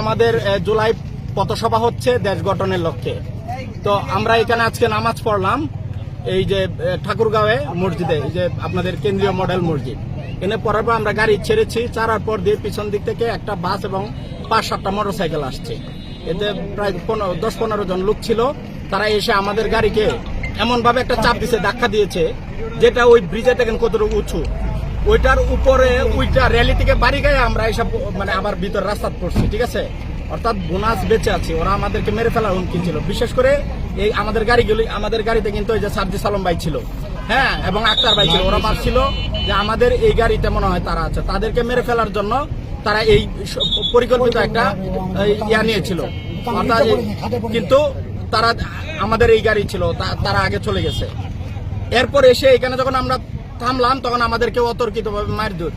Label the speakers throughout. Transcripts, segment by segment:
Speaker 1: আমাদের জুলাই পথসভা হচ্ছে দেশ গঠনের লক্ষ্যে। তো আমরা এখানে আজকে নামাজ পড়লাম, এই যে ঠাকুরগাঁওয়ে মসজিদে, এই যে আপনাদের কেন্দ্রীয় মডেল মসজিদ। এনে পড়ার পর আমরা গাড়ি ছেড়েছি, চারার পর দিয়ে পিছন দিক থেকে একটা বাস এবং পাঁচ সাতটা মোটর সাইকেল আসছে। এতে প্রায় পনেরো, দশ পনেরো জন লোক ছিল, তারা এসে আমাদের গাড়িকে এমন ভাবে একটা চাপ দিছে, ধাক্কা দিয়েছে, যেটা ওই ব্রিজে দেখেন কতটুকু উঁচু। ওইটার উপরে ওইটা র্যালি থেকে বাড়ি গায়ে আমরা এসব মানে আবার ভিতর রাস্তা পড়ছি, ঠিক আছে? অর্থাৎ বোনাস বেঁচে আছে, ওরা আমাদেরকে মেরে ফেলার হুমকি ছিল বিশেষ করে এই আমাদের গাড়িগুলি, আমাদের গাড়িতে কিন্তু ওই যে সার্জি সালম ভাই ছিল হ্যাঁ? এবং আক্তার ভাই ছিল, ওরা ভাবছিল যে আমাদের এই গাড়িতে মনে হয় তারা আছে। তাদেরকে মেরে ফেলার জন্য তারা এই পরিকল্পিত একটা ইয়া নিয়েছিল। অর্থাৎ কিন্তু তারা আমাদের এই গাড়ি ছিল তারা আগে চলে গেছে। এরপর এসে এখানে যখন আমরা থামলাম তখন আমাদেরকে অতর্কিত ভাবে মার দূর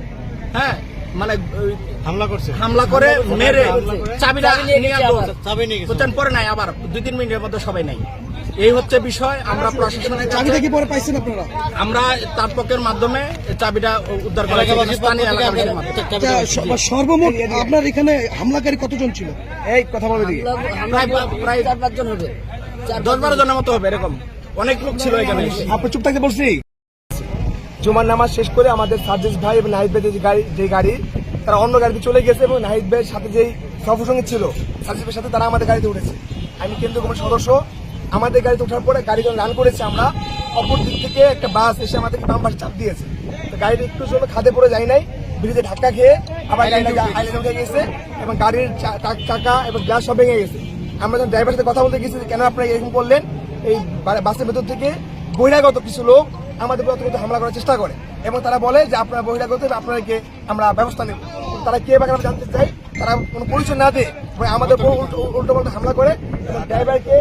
Speaker 1: হ্যাঁ? মানে
Speaker 2: হামলা করছে।
Speaker 1: হামলা করে মেরে চাবিটা নিয়ে গেল
Speaker 2: চাবি নিয়ে
Speaker 1: পরে নাই আবার দুই তিন মিনিটের মধ্যে সবাই নাই। এই হচ্ছে বিষয় আমরা প্রশাসনের কাছে
Speaker 3: চাবিটা কি পরে পাইছেন আপনারা?
Speaker 1: আমরা তার পক্ষের মাধ্যমে চাবিটা উদ্ধার করা স্থানীয়
Speaker 3: বা সর্বমোট আপনার এখানে হামলাকারী কতজন ছিল? এই কথা বলে দিকে
Speaker 1: প্রায় প্রায়
Speaker 4: চার পাঁচজন হবে।
Speaker 1: দশ বারো জনের মতো হবে এরকম। অনেক লোক ছিল এখানে।
Speaker 3: আপনি চুপ থাকতে বলছি। জুমার নামাজ শেষ করে আমাদের সার্জিস ভাই এবং নাহিদ ভাই যে গাড়ি যে গাড়ি তারা অন্য গাড়িতে চলে গেছে এবং নাহিদ ভাইয়ের সাথে যেই সফরসঙ্গী ছিল সার্জিস ভাইয়ের সাথে তারা আমাদের গাড়িতে উঠেছে। আমি কেন্দ্র কমিটির সদস্য আমাদের গাড়িতে ওঠার পরে গাড়ি যখন রান করেছে আমরা। অপর দিক থেকে একটা বাস এসে আমাদেরকে বাম পাশে চাপ দিয়েছে। তো গাড়িটা একটু জন্য খাদে পড়ে যায় নাই। ব্রিজে ধাক্কা খেয়ে আবার আইল্যান্ডে উঠে গেছে। এবং গাড়ির চাকা এবং গ্লাস সব ভেঙে গেছে। আমরা যখন ড্রাইভারের সাথে কথা বলতে গেছি যে কেন আপনারা এরকম করলেন? এই বাসের ভেতর থেকে বহিরাগত কিছু লোক আমাদের অতিরিক্ত হামলা করার চেষ্টা করে। এবং তারা বলে যে আপনারা বহিরাগত আপনাদেরকে আমরা ব্যবস্থা নেব। তারা কে বা জানতে চাই তারা কোনো পরিচয় না দিয়ে আমাদের উল্টো পাল্টা হামলা করে এবং ড্রাইভারকে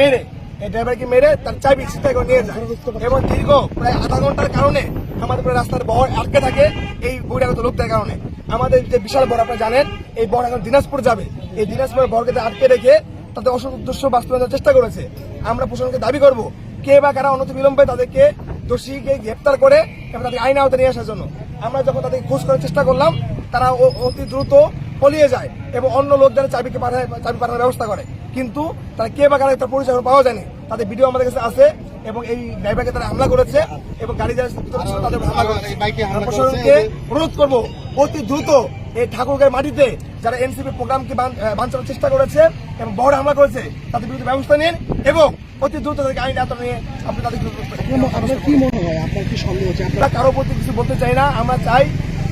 Speaker 3: মেরে। এই ড্রাইভারকে মেরে তার চাবি ছিনতাই করে নিয়ে যায়। এবং দীর্ঘ প্রায় আধা ঘণ্টার কারণে আমাদের পুরো রাস্তার বহর আটকে থাকে, এই বহিরাগত লোকদের কারণে। আমাদের যে বিশাল বড়, আপনারা জানেন, এই বহর এখন দিনাজপুর যাবে। এই দিনাজপুরের বহরকে আটকে রেখে তাদের অসৎ উদ্দেশ্য বাস্তবায়নের চেষ্টা করেছে। আমরা প্রশাসনকে দাবি করব, কে বা কারা অনতি বিলম্বে তাদেরকে দোষীকে গ্রেপ্তার করে এবং তাদের আইন আওতায় নিয়ে আসার জন্য। আমরা যখন তাদেরকে খোঁজ করার চেষ্টা করলাম, তারা অতি দ্রুত পলিয়ে যায় এবং অন্য লোকদের চাবিকে পাঠায়, চাবি পাঠানোর ব্যবস্থা করে। কিন্তু তারা কে বা কারা তার পরিচয় এখনও পাওয়া যায়নি। তাদের ভিডিও আমাদের কাছে আছে এবং এই ড্রাইভারকে তারা হামলা করেছে এবং গাড়ি যারা তাদের হামলা করেছে।
Speaker 2: বাইকে হামলা
Speaker 3: আমরা
Speaker 2: করেছে।
Speaker 3: প্রশাসনকে অনুরোধ করব অতি দ্রুত এই ঠাকুরগাঁয়ের মাটিতে যারা এনসিপি প্রোগ্রামকে বানচানোর চেষ্টা করেছে এবং বড় হামলা করেছে তাদের বিরুদ্ধে ব্যবস্থা নিন এবং অতি দ্রুত তাদেরকে আইন আওতা নিয়ে আপনি তাদের
Speaker 4: কি মনে হয়? আপনার কি সন্দেহ হচ্ছে
Speaker 3: আমরা কারও প্রতি কিছু বলতে চাই না আমরা চাই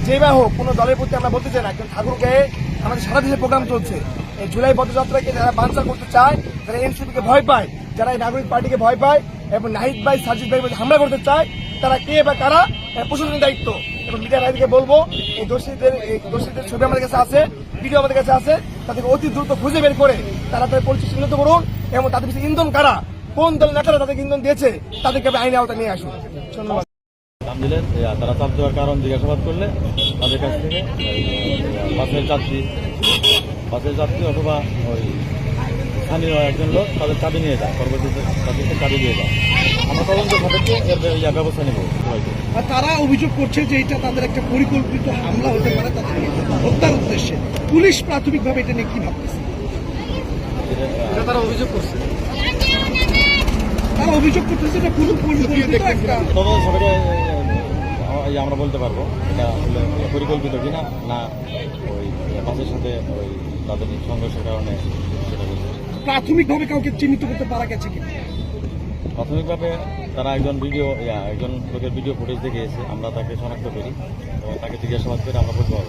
Speaker 3: যে বা হোক কোনো দলের প্রতি আমরা বলতে চাই না কিন্তু ঠাকুরগাঁয়ে আমাদের সারা দেশে প্রোগ্রাম চলছে। এই জুলাই পদযাত্রাকে যারা বানচাল করতে চায় যারা এনসিপিকে ভয় পায়। যারা এই নাগরিক পার্টিকে ভয় পায় এবং নাহিদ ভাই, সাজিদ ভাই হামলা করতে চায়, তারা কে বা কারা প্রশাসনের দায়িত্ব। এবং মিডিয়া ভাইদেরকে বলব, এই দোষীদের এই দোষীদের ছবি আমাদের কাছে আছে, ভিডিও আমাদের কাছে আছে তাদেরকে অতি দ্রুত খুঁজে বের করে তারা তাদের পরিচয় চিহ্নিত করুন এবং তাদের পিছনে ইন্ধন কারা, কোন দল নেতারা তাদেরকে ইন্ধন দিয়েছে, তাদেরকে আমি আইনে আওতা নিয়ে আসুন। ধন্যবাদ।
Speaker 5: নাম দিলে ইয়া, তারা চাপ দেওয়ার কারণ জিজ্ঞাসাবাদ করলে তাদের কাছ থেকে বাসের যাত্রী বাসের যাত্রী অথবা ওই স্থানীয় একজন লোক তাদের চাবি নিয়ে যায় পরবর্তীতে তাদেরকে চাবি দিয়ে যায়। আমরা তদন্ত সাপেক্ষে এর ব্যবস্থা নেব সবাইকে।
Speaker 3: আর তারা অভিযোগ করছে যে এটা তাদের একটা পরিকল্পিত হামলা হতে পারে তাদের হত্যার উদ্দেশ্যে। পুলিশ প্রাথমিকভাবে এটা নিয়ে কি ভাবতেছে?
Speaker 5: এটা,
Speaker 1: তারা অভিযোগ করছে।
Speaker 3: তারা অভিযোগ করতেছে যে পুরো পরিকল্পিত একটা
Speaker 5: ইয়া, আমরা বলতে পারব এটা আসলে পরিকল্পিত কিনা না ওই বাসের সাথে ওই তাদের সংঘর্ষের কারণে সেটা বলতে
Speaker 3: প্রাথমিকভাবে কাউকে চিহ্নিত করতে পারা গেছে কিনা?
Speaker 5: প্রাথমিকভাবে তারা একজন ভিডিও ইয়া, একজন লোকের ভিডিও ফুটেজ দেখে এসে আমরা তাকে শনাক্ত করি এবং তাকে জিজ্ঞাসাবাদ করে আমরা বলতে পারব।